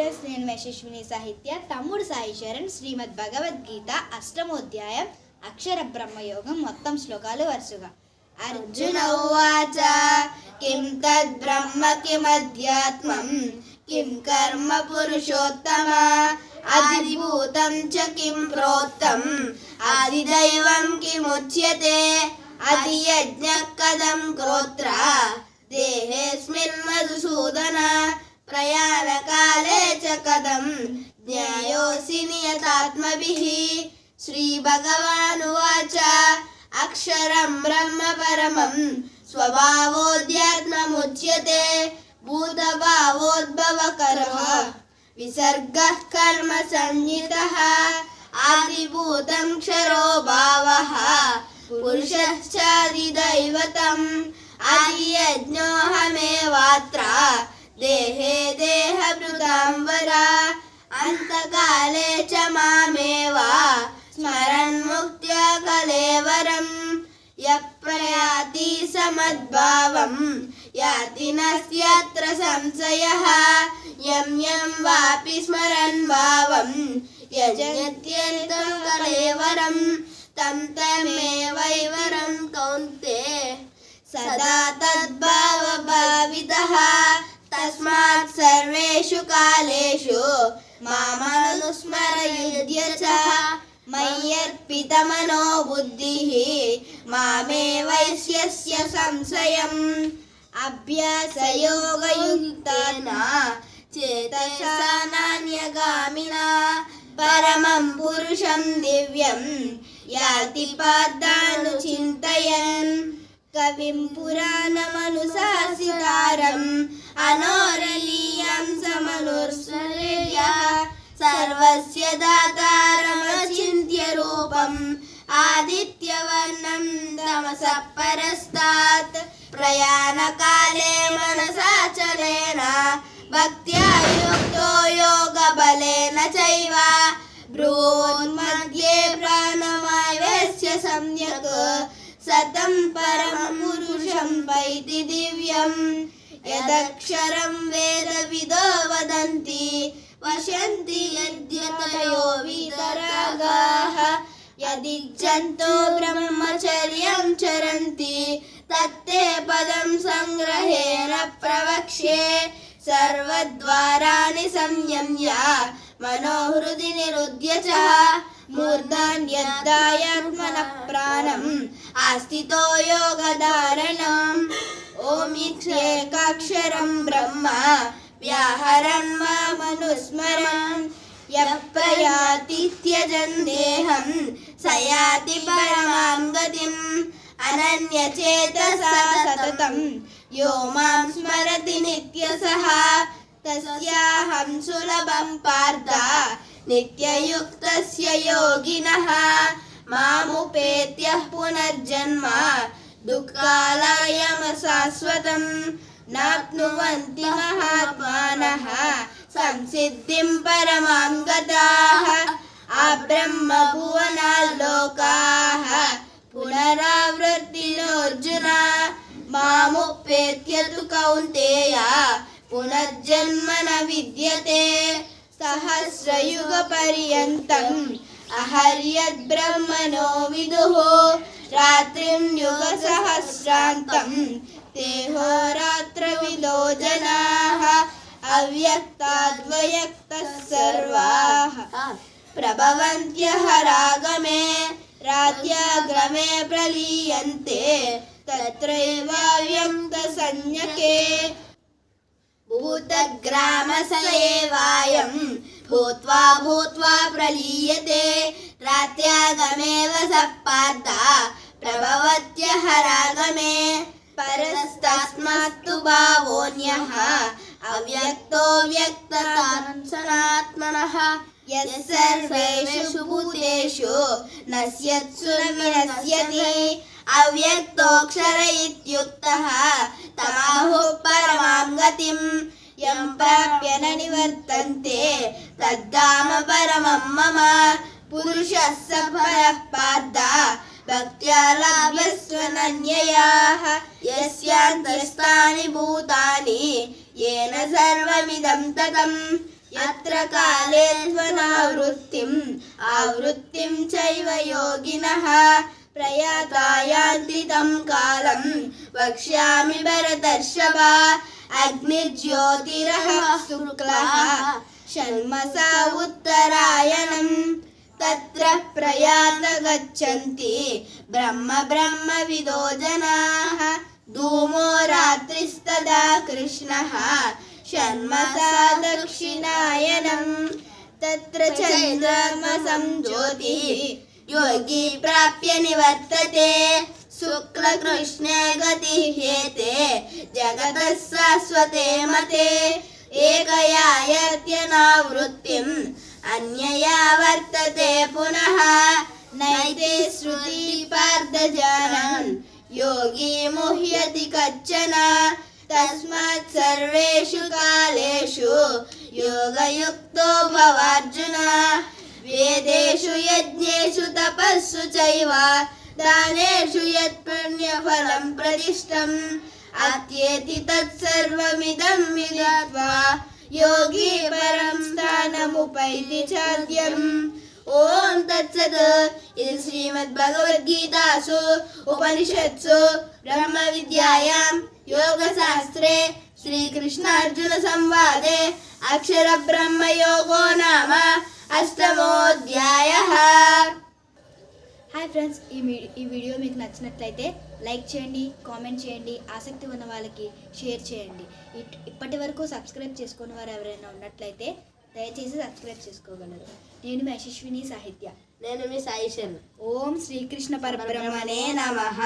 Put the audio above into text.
Friends నేను యశస్విని సాహిత్య తమ్ముడు సాయి చరణ్ శ్రీమద్ భగవద్గీత అష్టమోధ్యాయం అక్షర బ్రహ్మయోగం మొత్తం శ్లోకాలు వరుసగా. అర్జున ఉచ కిం తద్ బ్రహ్మ కిమధ్యాత్మం కిం కర్మ పురుషోత్తమ అధిభూతం చ కిం ప్రోక్తం ఆదిదైవం కిముచ్యతే అతి యజ్ఞ కదం క్రోత్ర. अक्षरं ब्रह्म परमं स्वभावोऽध्यात्ममुच्यते भूतभावोद्भवकरः। विसर्गः कर्मसंज्ञितः आदिभूतं क्षरो भावः। पुरुषश्चादिदैवतम् आदियज्ञोऽहमेवात्र। देहे देहभृतां वरा, अन्तकाले च मामेव। समद्भावम् याति नस्यत्र संशयः। यं यं वापि स्मरन् भावं। यजत्यन्तं कलेवरं। तं तमेवैवरं कौन्ते। सदा तद्भावभावितः। तस्मात् सर्वेषु कालेषु అభ్యాసయోగయుక్తేన చేతసా నాన్యగామినా పరమం పురుషం దివ్యం యాతి పాదాను చింతయన్ కవిం పురాణమనుశాసితారం అనోరలీయం సమనుస్మరేయ సర్వస్య దాతారమచింత్య प्रयाणकाले मनसाचलेन भक्त्या युक्तो योगबलेन चैव ब्रून्मध्ये प्राणमावेश्य सम्यक् सतं परमं पुरुषं वैति दिव्यम् यदक्षरं वेदविदो वदन्ति वशन्ति यद्यतयो वितरागाः यदिच्छन्तो ब्रह्मचर्यं चरन्ति వితరాగాః యదిచ్చంతో బ్రహ్మచర్యం చరంతి తత్తే పదం సంగ్రహేణ ప్రవక్ష్యే సర్వద్వారాణి సంయమ్య మనోహృది నిరుద్య చ మూర్ధాన్యద్దాయాత్మన ప్రాణం ఆస్థితో యోగధారణం ఓమిక్షేకాక్షరం బ్రహ్మ వ్యాహరన్ మామనుస్మరన్ యప్రయాతి త్యజన్ దేహం సయాతి పరమాం గతిం అనన్యచేతసా సతతం యో మాం స్మరతి నిత్యసః తస్యాహం సులభం పార్థ నిత్యయుక్తస్య యోగినః మాముపేత్యః పునర్జన్మ దుఃఖాలయమశాశ్వతం నాప్నువంతి మహాత్మానः సంసిద్ధిం పరమాం గతాः पुनरावृत्तिनोऽर्जुन मामुपेत्य तु कौन्तेय पुनर्जन्म न विद्यते सहस्रयुगपर्यन्तम्। अहर्यद्ब्रह्मणो विदुः रात्रिं युगसहस्रान्तं देहोरात्रविदो जनाः अव्यक्ताद्वयक्तः सर्वाः। प्रभवन्त्यः रागमे राज्य ప్రభవంత్యః రాగమే రాత్యాగ్రమే ప్రలీయంతే తత్రైవావ్యక్తసంజ్ఞకే భూతగ్రామసయేవాయం భూత్వా భూత్వా ప్రలీయతే రాత్యాగమేవ సప్పార్థ ప్రభవత్యః రాగమే పరస్తస్మాత్తు భావోऽన్యः అవ్యక్తో వ్యక్తతాత్మనः యస్సర్వేషు భూతేషు నశ్యత్సు న వినశ్యతి అవ్యక్తోక్షర ఇత్యుక్తः తమాహు పరమాం గతిం యం ప్రాప్య న నివర్తంతే తద్ధామ పరమం మమ పురుషः స పరः పార్థ भक्त्या लभ्यस्वनन्यया यस्यान्तस्तानि भूतानि येन सर्वमिदं ततम् यत्र काले त्वनावृत्तिम् आवृत्तिं चैव योगिनः प्रयाता यान्त्रितं कालं वक्ष्यामि भरतर्षभ अग्निर्ज्योतिरः शुक्लः षण्मसा उत्तरायणम् तत्र प्रयात गच्छन्ति ब्रह्म ब्रह्मविदो जनाः धूमो रात्रिस्तदा कृष्णः षण्मसा दक्षिणायनम् तत्र चन्द्रमसं ज्योतिः योगी प्राप्य निवर्तते शुक्लकृष्णे गतिः हेते जगतः शाश्वते मते एकया यत्यनावृत्तिम् अन्यया वर्तते पुनः नैते श्रुति पार्थजानन् योगी मुह्यति कच्चन तस्मात् सर्वेषु कालेषु योगयुक्तो भवार्जुन वेदेषु यज्ञेषु तपस्सु चैव दानेषु यत् पुण्यफलं प्रतिष्ठम् अत्येति तत्सर्वमिदं विदित्वा योगी ఉపైతి చాద్యం. ఓం తత్సత్. ఇది శ్రీమద్భగవద్గీతాసు. ఉపనిషత్సు. బ్రహ్మ విద్యాయాం యోగ శాస్త్రే శ్రీకృష్ణార్జున సంవాదే అక్షర బ్రహ్మ యోగో నామ. అష్టమోధ్యాయ. హాయ్ ఫ్రెండ్స్ ఈ ఈ వీడియో మీకు నచ్చినట్లయితే లైక్ చేయండి కామెంట్ చేయండి ఆసక్తి ఉన్న వాళ్ళకి షేర్ చేయండి. ఇప్పటి వరకు సబ్స్క్రైబ్ చేసుకున్న వారు ఎవరైనా ఉన్నట్లయితే దయచేసి సబ్స్క్రైబ్ చేసుకోగలరు. నేను మీ యశస్విని సాహిత్య. నేను మీ సాయిషన్ ఓం శ్రీకృష్ణ పరబ్రహ్మణే బ్రహ్మణే నమః.